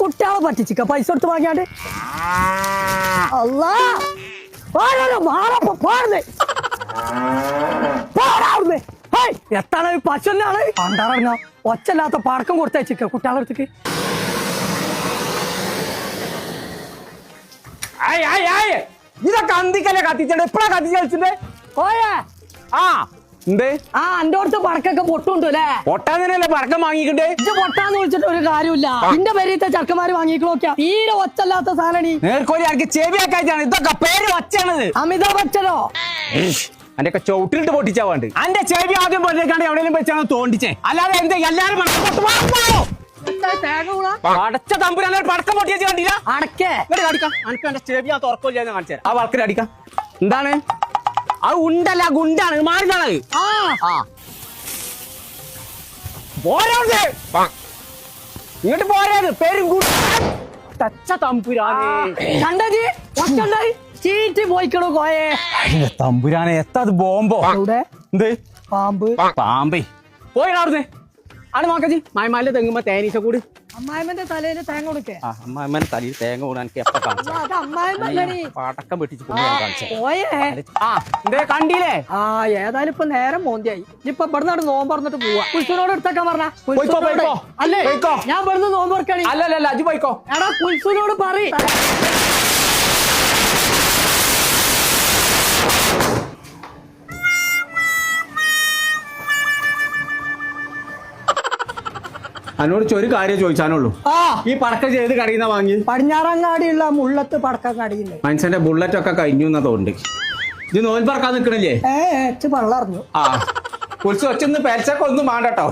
കുട്ടികളെ പറ്റിച്ചിക്ക പൈസ കൊടുത്ത് വാങ്ങിയാണ്ട്. അല്ലാ മാറപ്പോ പാടുന്നേ. പാടാവുന്നേ ഹേയ് എത്താണ് പശുവിനാണ് പണ്ടാറങ്ങ. ഒച്ചല്ലാത്ത പടക്കം കൊടുത്തയച്ചിക്ക കുട്ടികളെ അടുത്തേക്ക്. ഇതൊക്കെ അന്തിക്കല്ലേ കത്തിച്ചേ ഇപ്പഴാ കത്തിച്ചു കളിച്ചിട്ട് ഓയേ ആ. എന്തേ? ആ എന്റെ അടുത്ത് പടക്കൊക്കെ പൊട്ടുണ്ട് അല്ലേ? പൊട്ടാന്നല്ലേ പടക്കം വാങ്ങിക്കണ്ടേ? പൊട്ടാന്ന് വിളിച്ചിട്ട് ഒരു കാര്യമില്ല നിന്റെ പേരീത്തെ ചെറുക്കന്മാര് വാങ്ങിക്കണോക്കിയാ. തീരെ ഒച്ചല്ലാത്ത സാധനണി നേർക്കോലി ആർക്ക് ഇതൊക്കെ പേര് വച്ചാണത് അമിതാഭ് ബച്ചനോ? അന്റെ ഒക്കെ ചവിട്ടിലിട്ട് പൊട്ടിച്ചാ വേണ്ട അന്റെ ചെവി ആദ്യം പൊട്ടിക്കാണ്ട് എവിടെയെങ്കിലും വെച്ചാണ് തോണ്ടിച്ചേ. അല്ലാതെ എന്താ എല്ലാരും. അടച്ച തമ്പുരാനെ ഒരു പടക്കം പൊട്ടിച്ച് കണ്ടില്ല. അടക്കേ അടിക്കാം അനക്ക് എന്റെ ചെവി ആ തുറക്കില്ല കാണിച്ചു ആ വളക്കര അടിക്കാം. എന്താണ്? അത് ഉണ്ടല്ല ഗുണ്ടാണ് മാറിതാണ് ആ. ആ. പോരാ ഇങ്ങോട്ട് പോരാത് പേരും തച്ച തമ്പുരാനെ. കണ്ടജി ഒച്ചുണ്ടായി ചീറ്റി പോയിക്കണോ കോയേ. അയ്യോ, തമ്പുരാനെ എത്താത് ബോംബോ? എന്ത്? പാമ്പ്. പാമ്പേ. പോയി അവിടുന്ന് ആണ് നോക്കജി മായമാലിന്റെ തെങ്ങുമ്പോ തേനീച്ച കൂടി. അമ്മായിമ്മന്റെ തലയിൽ തേങ്ങ കൊടുക്കേ. അമ്മായിമ്മന്റെ തലയിൽ തേങ്ങ കൂടാൻ എനിക്ക് എപ്പ കാണിച്ചു? അത് അമ്മായിമ്മല്ലടി പടക്കം വെട്ടിച്ച് കൊണ്ടുപോയി കാണിച്ചേ. പോയേ. ആ എന്തേ കണ്ടില്ലേ? ആ ഏതായാലും ഇപ്പൊ നേരം മോന്തിയായി. ഇപ്പൊ ഇവിടെ നിന്ന് നോമ്പ് പറഞ്ഞിട്ട് പോവാ. കുൽസുനോട് എടുത്തൊക്കെ പറഞ്ഞ. പോയിക്കോ, പോയിക്കോ. അല്ലേ? പോയിക്കോ. ഞാൻ ഇവിടുന്ന് നോമ്പ് തുറക്കണി. അല്ലല്ല അജി പോയിക്കോ. എടാ കുൽസുനോട് പറ എന്നോട് ഒരു കാര്യം ചോദിച്ചാനുള്ളൂ. ആ. ഈ പടക്കം ചെയ്ത് കടയുന്ന വാങ്ങി പടിഞ്ഞാറങ്ങാടിയുള്ള മുള്ളത്ത് പടക്കം കടിയില്ല മനുഷ്യന്റെ ബുള്ളറ്റ് ഒക്കെ കഴിഞ്ഞു എന്നാ തോന്നുന്നുണ്ട്. ഇത് നോൽ പറക്കാൻ നിക്കണില്ലേ? ഏ ഏച്ച് വെള്ളം ആ. കുളിച്ച് ഒച്ചൊന്ന് പേച്ചൊക്കെ ഒന്നും വേണ്ടട്ടോ.